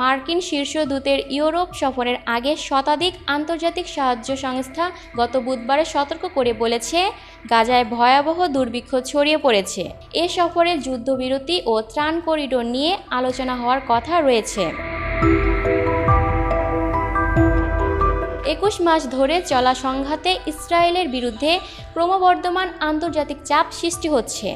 মার্কিন শীর্ষ দূতের ইউরোপ সফরের আগে শতাধিক আন্তর্জাতিক সাহায্য সংস্থা গত বুধবারে সতর্ক করে বলেছে, গাজায় ভয়াবহ দুর্ভিক্ষ ছড়িয়ে পড়েছে। এ সফরে যুদ্ধবিরতি ও ত্রাণ করিডোর নিয়ে আলোচনা হওয়ার কথা রয়েছে। একুশ মাস ধরে চলা সংঘাতে ইসরায়েলের বিরুদ্ধে ক্রমবর্ধমান আন্তর্জাতিক চাপ সৃষ্টি হচ্ছে।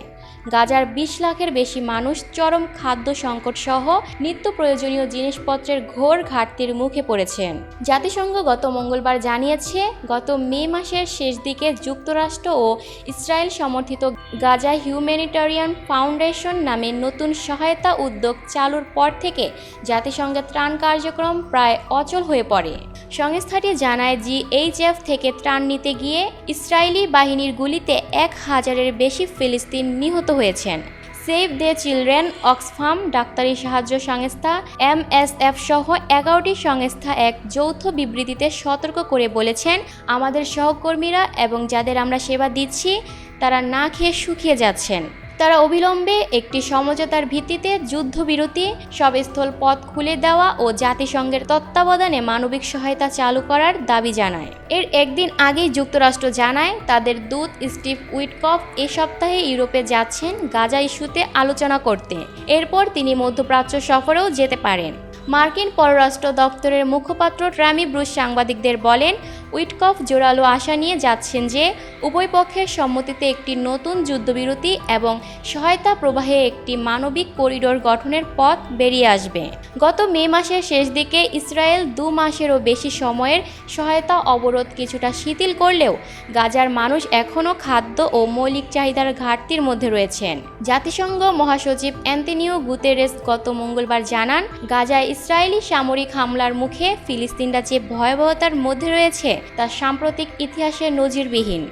গাজার বিশ লাখের বেশি মানুষ চরম খাদ্য সংকট সহ নিত্য প্রয়োজনীয় জিনিসপত্রের ঘোর ঘাটতির মুখে পড়েছেন জাতিসংঘ গত মঙ্গলবার জানিয়েছে, গত মে মাসের শেষ দিকে যুক্তরাষ্ট্র ও ইসরায়েল সমর্থিত গাজা হিউম্যানিটারিয়ান ফাউন্ডেশন নামে নতুন সহায়তা উদ্যোগ চালুর পর থেকে জাতিসংঘের ত্রাণ কার্যক্রম প্রায় অচল হয়ে পড়ে। সংস্থাটি জানায় জি জিএইচএফ থেকে ত্রাণ নিতে গিয়ে ইসরায়েলি বাহিনীর গুলিতে এক হাজারের বেশি ফিলিস্তিন নিহত হয়েছেন। সেভ দ্য চিলড্রেন অক্সফার্ম ডাক্তারি সাহায্য সংস্থা, এমএসএফ সহ এগারোটি সংস্থা এক যৌথ বিবৃতিতে সতর্ক করে বলেছেন, আমাদের সহকর্মীরা এবং যাদের আমরা সেবা দিচ্ছি, তারা না খেয়ে শুকিয়ে যাচ্ছেন। তারা অবিলম্বে একটি সমঝোতার ভিত্তিতে যুদ্ধবিরতি সব স্থল পথ খুলে দেওয়া ও জাতিসংঘের তত্ত্বাবধানে মানবিক সহায়তা চালু করার দাবি জানায়। এর একদিন আগেই যুক্তরাষ্ট্র জানায়, তাদের দূত স্টিভ উইটকফ এ সপ্তাহে ইউরোপে যাচ্ছেন গাজা ইস্যুতে আলোচনা করতে। এরপর তিনি মধ্যপ্রাচ্য সফরেও যেতে পারেন। মার্কিন পররাষ্ট্র দপ্তরের মুখপাত্র ট্রামি ব্রুস সাংবাদিকদের বলেন উইটকফ জোরালো আশা নিয়ে যাচ্ছেন যে উভয় পক্ষের সম্মতিতে একটি নতুন যুদ্ধবিরতি এবং সহায়তা প্রবাহে একটি মানবিক করিডোর গঠনের পথ বেরিয়ে আসবে। গত মে মাসের শেষ দিকে ইসরায়েল দু মাসেরও বেশি সময়ের সহায়তা অবরোধ কিছুটা শিথিল করলেও গাজার মানুষ এখনও খাদ্য ও মৌলিক চাহিদার ঘাটতির মধ্যে রয়েছেন। জাতিসংঘ মহাসচিব অ্যান্টনিও গুতেরেস গত মঙ্গলবার জানান, গাজায় ইসরায়েলি সামরিক হামলার মুখে ফিলিস্তিনরা যে ভয়াবহতার মধ্যে রয়েছে তা সাম্প্রতিক ইতিহাসে নজিরবিহীন।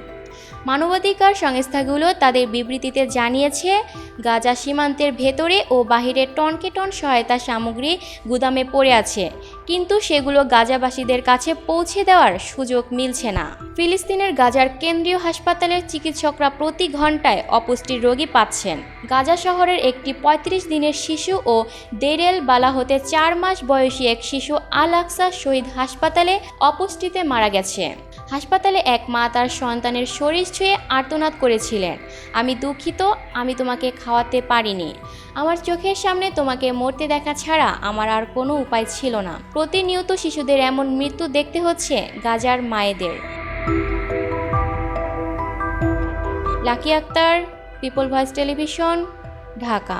মানবাধিকার সংস্থাগুলো তাদের বিবৃতিতে জানিয়েছে, গাজা সীমান্তের ভেতরে ও বাহিরে টনকে টন সহায়তা সামগ্রী গুদামে পড়ে আছে। কিন্তু সেগুলো গাজাবাসীদের কাছে পৌঁছে দেওয়ার সুযোগ মিলছে না। ফিলিস্তিনের গাজার কেন্দ্রীয় হাসপাতালের চিকিৎসকরা প্রতি ঘন্টায় অপুষ্টির রোগী পাচ্ছেন। গাজা শহরের একটি ৩৫ দিনের শিশু ও দেরেল বালা হতে চার মাস বয়সী এক শিশু আল আকসা শহীদ হাসপাতালে অপুষ্টিতে মারা গেছে। হাসপাতালে এক মা তার সন্তানের শরীর ছুঁয়ে আর্তনাদ করেছিলেন। আমি দুঃখিত, আমি তোমাকে খাওয়াতে পারিনি। আমার চোখের সামনে তোমাকে মরতে দেখা ছাড়া আমার আর কোনো উপায় ছিল না। প্রতিনিয়ত শিশুদের এমন মৃত্যু দেখতে হচ্ছে গাজার মায়েদের। Lucky Akter people voice television Dhaka.